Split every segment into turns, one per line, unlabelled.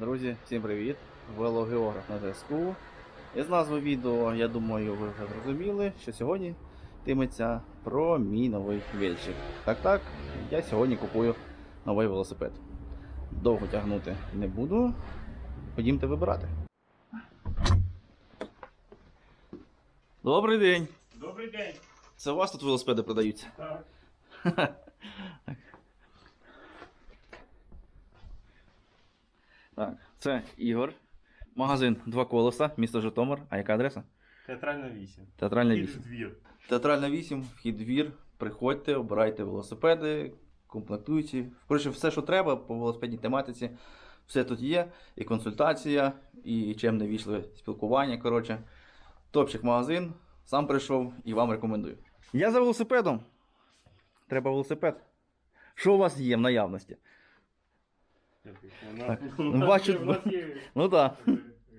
Друзі, всім привіт! Велогеограф на зв'язку. Із назви відео, я думаю, ви вже зрозуміли, що сьогодні йтиметься про мій новий вельчик. Так так, я сьогодні купую новий велосипед. Довго тягнути не буду. Ходімте вибирати. Добрий день!
Добрий день.
Це у вас тут велосипеди продаються?
Так.
Так, це Ігор. Магазин Два колеса, місто Житомир. А яка адреса?
Театральна 8.
Театральна
Під
8.
двір.
Театральна 8, вхід двір. Приходьте, обирайте велосипеди, комплектуйте. Коротше, все, що треба по велосипедній тематиці, все тут є. І консультація, і чемне вічливе спілкування. Коротше, топчик магазин. Сам прийшов і вам рекомендую. Я за велосипедом. Треба велосипед. Що у вас є в наявності? Так, ну, бачу,
є- У нас є
Ну
е,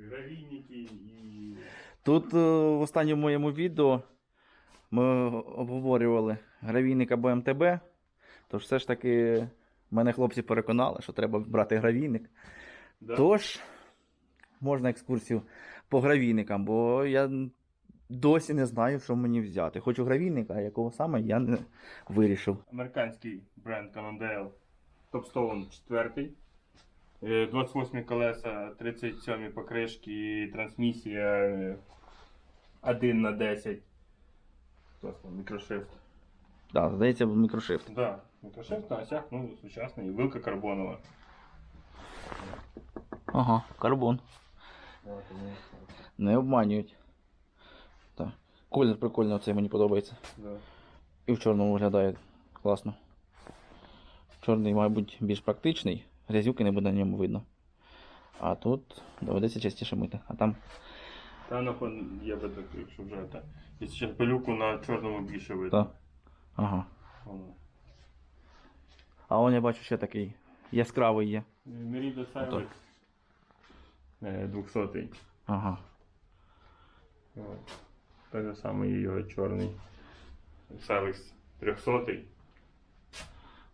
гравійники і.
Тут е, в останньому моєму відео ми обговорювали гравійника БМТБ. Тож все ж таки мене хлопці переконали, що треба брати гравійник.
Да.
Тож можна екскурсію по гравійникам, бо я досі не знаю, що мені взяти. Хочу гравійника, а якого саме я не вирішив.
Американський бренд Cannondale Topstone 4. Е, 28 колеса, 37 покришки, трансмісія е, 1 на 10. Класно, мікрошифт.
Так, здається, мікрошифт.
Да, мікрошифт на осях, ну, сучасний. Вилка карбонова.
Ага, карбон. Не обманюють. Так. Колір прикольний, оцей мені подобається.
да.
І в чорному виглядає класно. Чорний, мабуть, більш практичний, грязюки не буде на ньому видно. А тут доведеться частіше мити. А там.
Та напевно, я би так, якщо вже так. Якщо пилюку на чорному більше видно.
Та. Ага.
Воно.
А он я бачу ще такий яскравий є.
Silence е, 200.
Ага.
От. Так же саме і його чорний. Silex 300.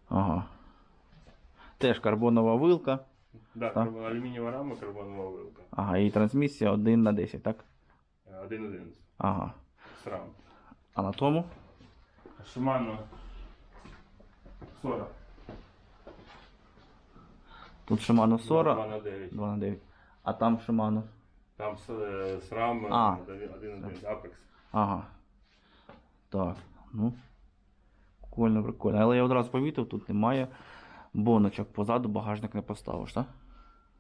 Ага. Теж карбонова вилка.
Да,
Так.
алюмінієва рама, карбонова вилка.
Ага, і трансмісія 1 на 10, так?
Е, 1.11.
Ага.
Срам.
А на тому?
Shimano 40.
Тут
2
40,
на 9.
2 на 9. А там Shimano.
Там е, SRAM
А.
1.11 Apex.
Ага. Так, ну. Прикольно, прикольно. Але я одразу помітив, тут немає боночок. Позаду багажник не поставиш, так?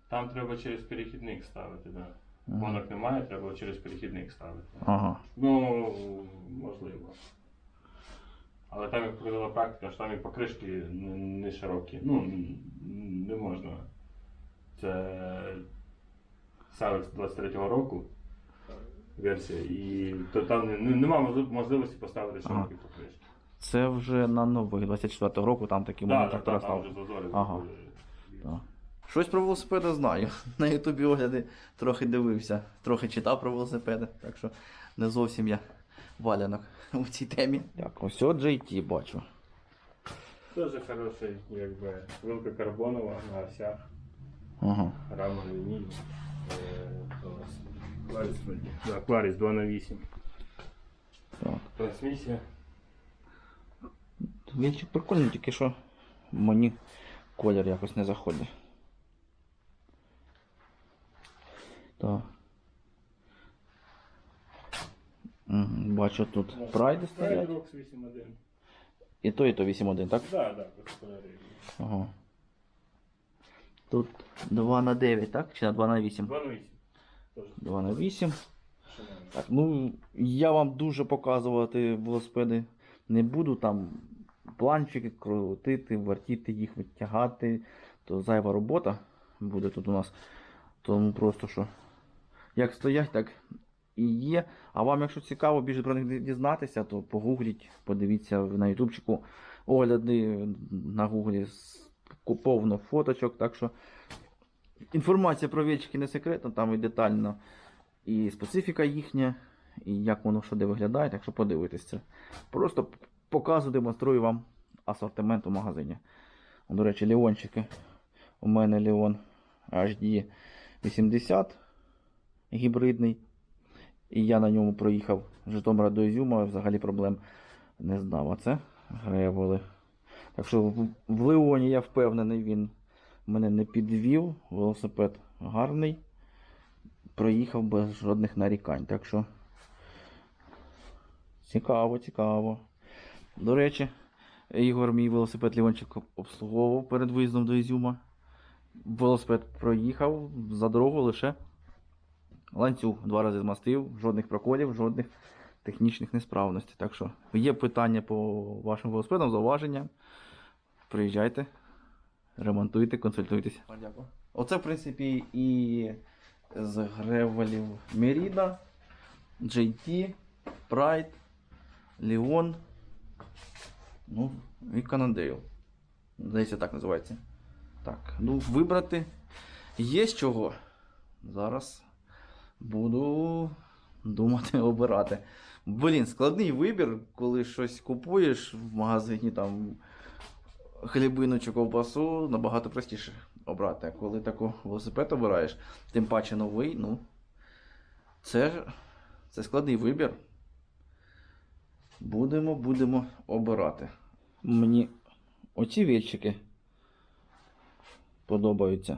Там треба через перехідник ставити, да.
Ага.
Гонок немає, треба через перехідник ставити.
Ага.
Ну, можливо. Але там, як показала практика, що там і покришки не, широкі. Ну, не можна. Це Савекс 23-го року версія, і то там не, не- нема можливості поставити широкі покришки.
Це вже на нових 24-го року, там такі
Да,
можна
да,
трактора ставити. Ага. Так. Щось про велосипеди знаю. На ютубі огляди трохи дивився, трохи читав про велосипеди, так що не зовсім я валянок у цій темі. Так, ось от JT бачу.
Дуже хороший, якби, вилка карбонова на осях,
Ага.
рама нас Кларіс, вроді. да, Кларіс 2 на 8.
Так.
Трансмісія.
Вінчик прикольний, тільки що мені колір якось не заходить. Так. Бачу тут прайди стоять.
Рокс 8.1.
І то, і то 8.1, так?
Без полярії.
Ага. Тут 2 на 9, так? Чи на 2 на 8?
2 на 8.
2 на 8. Так, ну я вам дуже показувати велосипеди не буду. Там планчики крутити, вертіти їх, витягати. То зайва робота буде тут у нас. Тому просто що як стоять, так і є. А вам, якщо цікаво більше про них дізнатися, то погугліть, подивіться на ютубчику огляди на гуглі повно фоточок. Так що інформація про вічки не секретна, там і детально і специфіка їхня, і як воно що де виглядає, так що подивитись це. Просто показую, демонструю вам асортимент у магазині. До речі, ліончики. У мене Леон HD 80 гібридний. І я на ньому проїхав з Житомира до Ізюма, взагалі проблем не знав. А це гревели. Так що в, в Леоні я впевнений, він мене не підвів. Велосипед гарний. Проїхав без жодних нарікань. Так що цікаво, цікаво. До речі, Ігор мій велосипед Лівончик обслуговував перед виїздом до Ізюма. Велосипед проїхав за дорогу лише ланцюг два рази змастив, жодних проколів, жодних технічних несправностей. Так що є питання по вашим велосипедам, зауваження. Приїжджайте, ремонтуйте, консультуйтесь. Дякую. Оце, в принципі, і з гревелів Merida, JT, Pride, Leon, ну, і Cannondale. Здається, так називається. Так, ну вибрати є з чого. Зараз буду думати, обирати. Блін, складний вибір, коли щось купуєш в магазині, там хлібину чи ковбасу, набагато простіше обрати. А коли таку велосипед обираєш, тим паче новий, ну. Це, це складний вибір. Будемо, будемо обирати. Мені оці вільчики подобаються.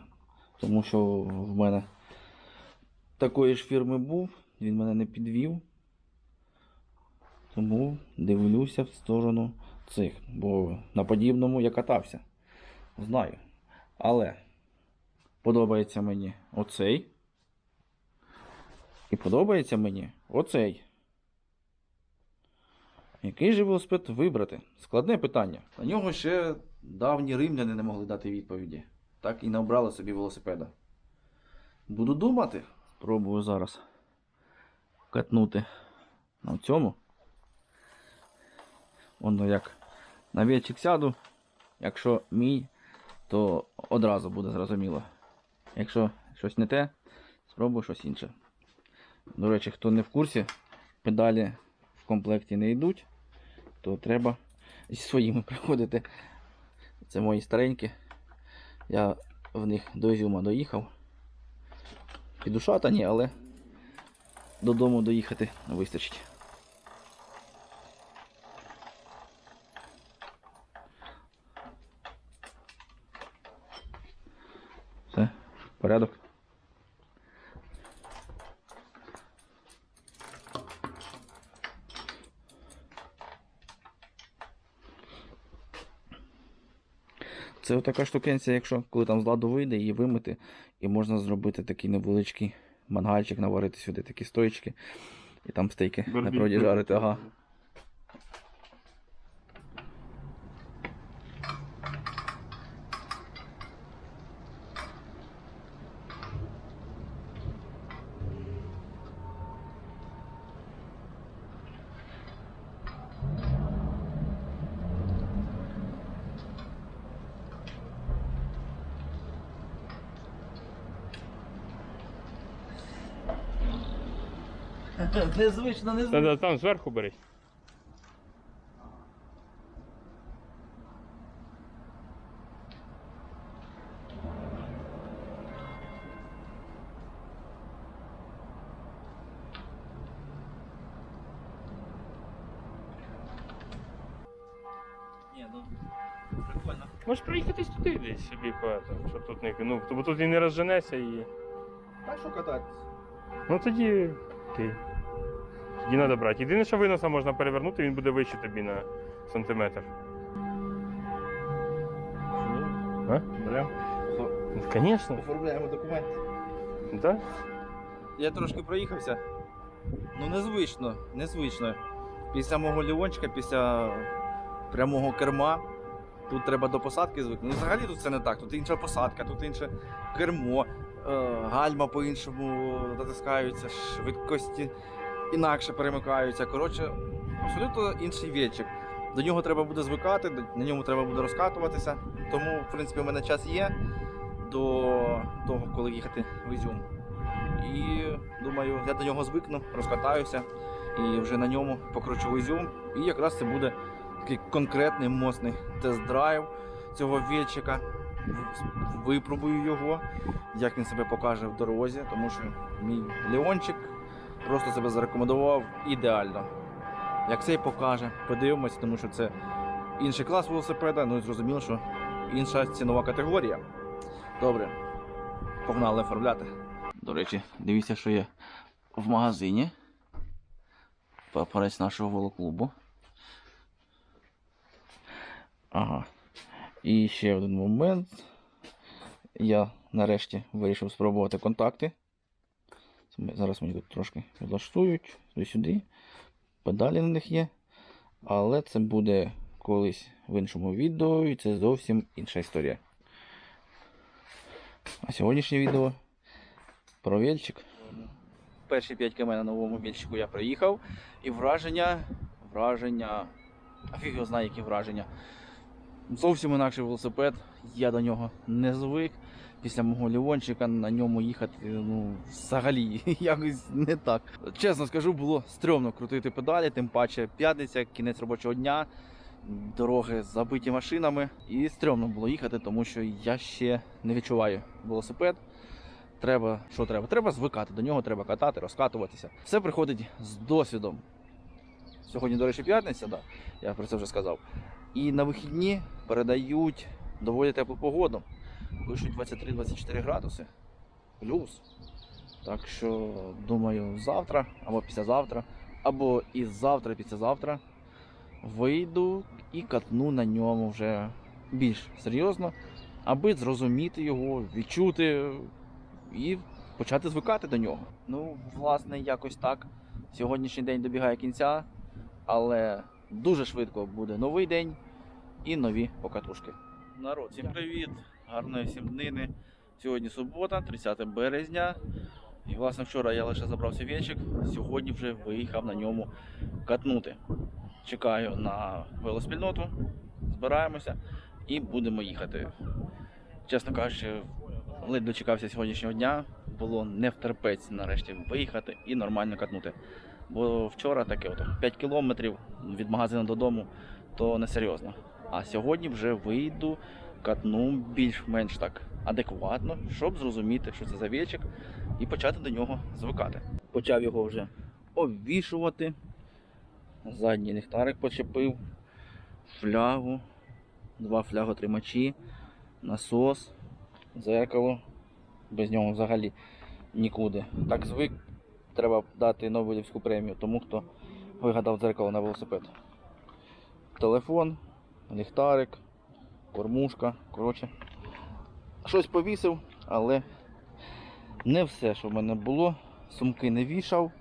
Тому що в мене такої ж фірми був, він мене не підвів. Тому дивлюся в сторону цих. Бо на подібному я катався. Знаю. Але подобається мені оцей. І подобається мені оцей. Який же велосипед вибрати? Складне питання. На нього ще давні римляни не могли дати відповіді. Так і не обрали собі велосипеда. Буду думати. Пробую зараз катнути на цьому. Воно як на вічик сяду. Якщо мій, то одразу буде зрозуміло. Якщо щось не те, спробую щось інше. До речі, хто не в курсі, педалі в комплекті не йдуть, то треба зі своїми приходити. Це мої старенькі. Я в них до Ізюма доїхав. Підушатані, але додому доїхати вистачить. Все, порядок. Це така штукенція, якщо коли там з ладу вийде, її вимити, і можна зробити такий невеличкий мангальчик, наварити сюди такі стоїчки, і там стейки на природі жарити. Ага. Незвично, незвично.
Та, та, там зверху бери.
Ні, ну прикольно.
Можеш проїхатись туди десь собі по щоб тут не. Ну, бо тут і не розженеся і.
Так що кататись?
Ну тоді. Окей. Тоді треба брати. Єдине, що виноса можна перевернути, він буде вище тобі на сантиметр. А? Ну, Звісно.
Оформляємо документи.
Так?
Я трошки проїхався. Ну, незвично, незвично. Після мого лівончика, після прямого керма, тут треба до посадки звикнути. Ну, взагалі тут це не так. Тут інша посадка, тут інше кермо, е, гальма по-іншому натискаються, швидкості інакше перемикаються. Коротше, абсолютно інший вічик. До нього треба буде звикати, на ньому треба буде розкатуватися. Тому, в принципі, у мене час є до того, коли їхати в Ізюм. І думаю, я до нього звикну, розкатаюся і вже на ньому покручу в Ізюм. І якраз це буде такий конкретний мощний тест-драйв цього вільчика. випробую його, як він себе покаже в дорозі, тому що мій Леончик просто себе зарекомендував ідеально. Як цей покаже, подивимось, тому що це інший клас велосипеда, ну і зрозуміло, що інша цінова категорія. Добре, погнали оформляти. До речі, дивіться, що є в магазині. Папорець нашого велоклубу. Ага. І ще один момент. Я нарешті вирішив спробувати контакти. Зараз мені тут трошки підлаштують сюди. Педалі на них є. Але це буде колись в іншому відео, і це зовсім інша історія. А сьогоднішнє відео про вільчик. Перші 5 км на новому вільчику я приїхав. І враження, враження, а фіг його знає, які враження. Зовсім інакший велосипед, я до нього не звик. Після мого Лівончика на ньому їхати ну, взагалі якось не так. Чесно скажу, було стрьомно крутити педалі, тим паче п'ятниця, кінець робочого дня, дороги забиті машинами. І стрьомно було їхати, тому що я ще не відчуваю велосипед. Треба, що треба? Треба звикати, до нього треба катати, розкатуватися. Все приходить з досвідом. Сьогодні, до речі, п'ятниця, да, я про це вже сказав. І на вихідні передають доволі теплу погоду. Пишуть 23-24 градуси. Плюс. Так що, думаю, завтра або післязавтра, або і завтра, післязавтра вийду і катну на ньому вже більш серйозно, аби зрозуміти його, відчути і почати звикати до нього. Ну, власне, якось так. Сьогоднішній день добігає кінця, але дуже швидко буде новий день і нові покатушки. Народ, всім привіт! Гарної всім днини. Сьогодні субота, 30 березня. І власне вчора я лише забрав свій вінчик, сьогодні вже виїхав на ньому катнути. Чекаю на велоспільноту, збираємося і будемо їхати. Чесно кажучи, ледь дочекався сьогоднішнього дня. Було не втерпець нарешті виїхати і нормально катнути. Бо вчора таке от 5 кілометрів від магазину додому, то несерйозно. А сьогодні вже вийду, катну більш-менш так адекватно, щоб зрозуміти, що це за вічик, і почати до нього звикати. Почав його вже обвішувати. Задній ліхтарик почепив, флягу, два фляготримачі, насос, зеркало. Без нього взагалі нікуди. Так звик, треба дати Нобелівську премію тому, хто вигадав дзеркало на велосипед. Телефон, ліхтарик, кормушка. Коротше, щось повісив, але не все, що в мене було. Сумки не вішав.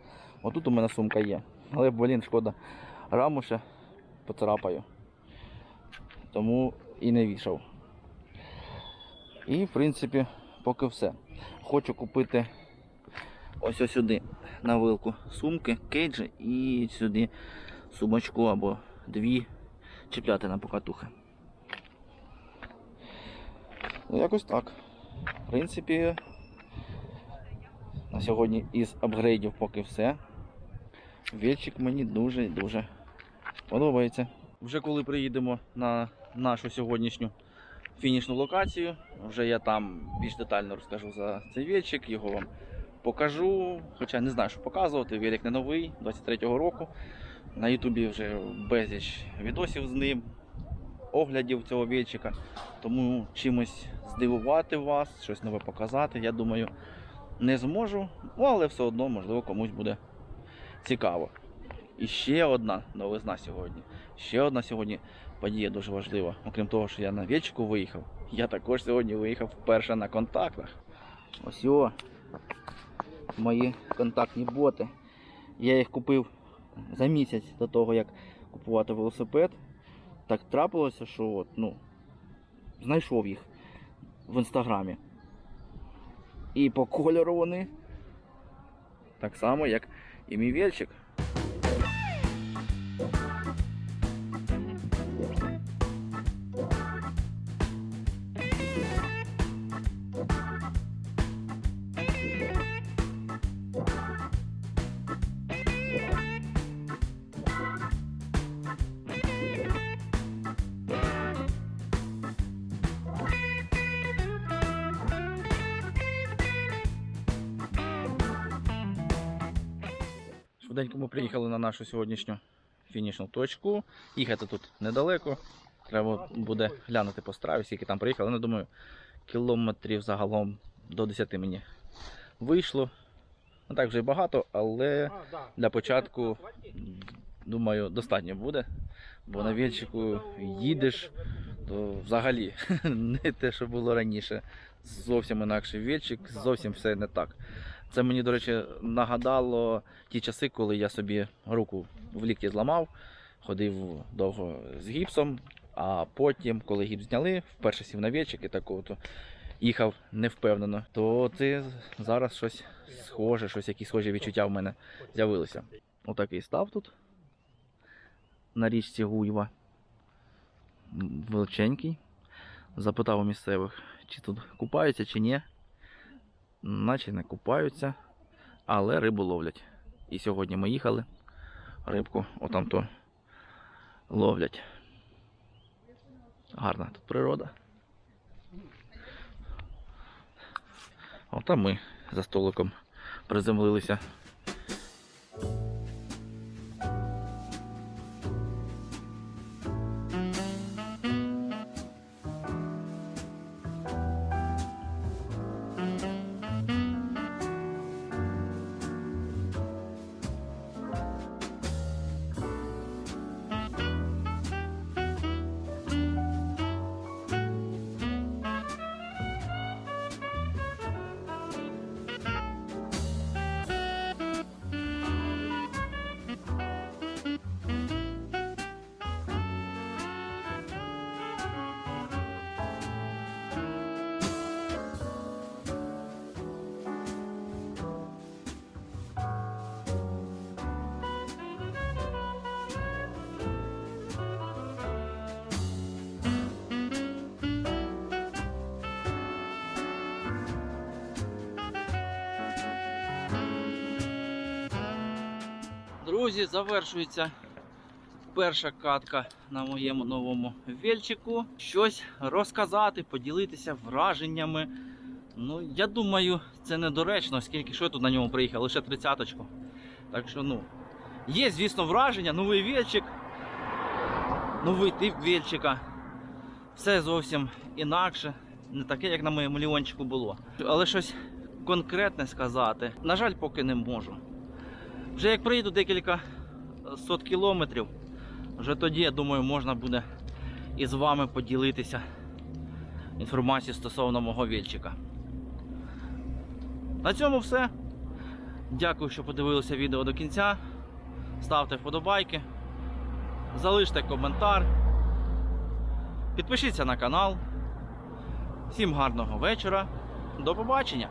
Отут у мене сумка є. Але, блін, шкода, раму ще поцарапаю. Тому і не вішав. І, в принципі, поки все. Хочу купити ось сюди на вилку сумки, кейджі і сюди сумочку або дві чіпляти на покатухи. Ну, якось так. В принципі, на сьогодні із апгрейдів поки все. Вільчик мені дуже і дуже подобається. Вже коли приїдемо на нашу сьогоднішню фінішну локацію, вже я там більш детально розкажу за цей вільчик, його вам покажу. Хоча не знаю, що показувати. Велик не новий, 23-го року. На Ютубі вже безліч відосів з ним, оглядів цього вільчика. Тому чимось здивувати вас, щось нове показати, я думаю, не зможу, ну, але все одно, можливо, комусь буде цікаво. І ще одна новизна сьогодні. Ще одна сьогодні подія дуже важлива. Окрім того, що я на вільчику виїхав, я також сьогодні виїхав вперше на контактах. Ось о, мої контактні боти. Я їх купив за місяць до того, як купувати велосипед. Так трапилося, що от, ну, знайшов їх в інстаграмі. І по кольору вони так само, як і мій вельчик. Швиденько ми приїхали на нашу сьогоднішню фінішну точку. Їхати тут недалеко. Треба буде глянути по страві, скільки там приїхали. Ну, думаю, кілометрів загалом до 10 мені вийшло. Не так вже й багато, але для початку, думаю, достатньо буде. Бо на вільчику їдеш, то взагалі не те, що було раніше. Зовсім інакший вільчик, зовсім все не так. Це мені, до речі, нагадало ті часи, коли я собі руку в лікті зламав, ходив довго з гіпсом, а потім, коли гіпс зняли, вперше сів на вільчик і такого то їхав невпевнено, то це зараз щось схоже, щось якісь схожі відчуття в мене з'явилися. Отакий став тут на річці Гуйва. Величенький. Запитав у місцевих, чи тут купаються, чи ні. Наче не купаються, але рибу ловлять. І сьогодні ми їхали, рибку отам то ловлять. Гарна тут природа. Отам ми за столиком приземлилися. Друзі, завершується перша катка на моєму новому вельчику. Щось розказати, поділитися враженнями. Ну, я думаю, це недоречно, оскільки що я тут на ньому приїхав, лише тридцяточку. Так що, ну, є, звісно, враження, новий вельчик, новий тип вельчика. Все зовсім інакше, не таке, як на моєму ліончику було. Але щось конкретне сказати, на жаль, поки не можу. Вже як приїду декілька сот кілометрів, вже тоді, я думаю, можна буде і з вами поділитися інформацією стосовно мого вільчика. На цьому все. Дякую, що подивилися відео до кінця. Ставте вподобайки, залиште коментар, підпишіться на канал. Всім гарного вечора. До побачення!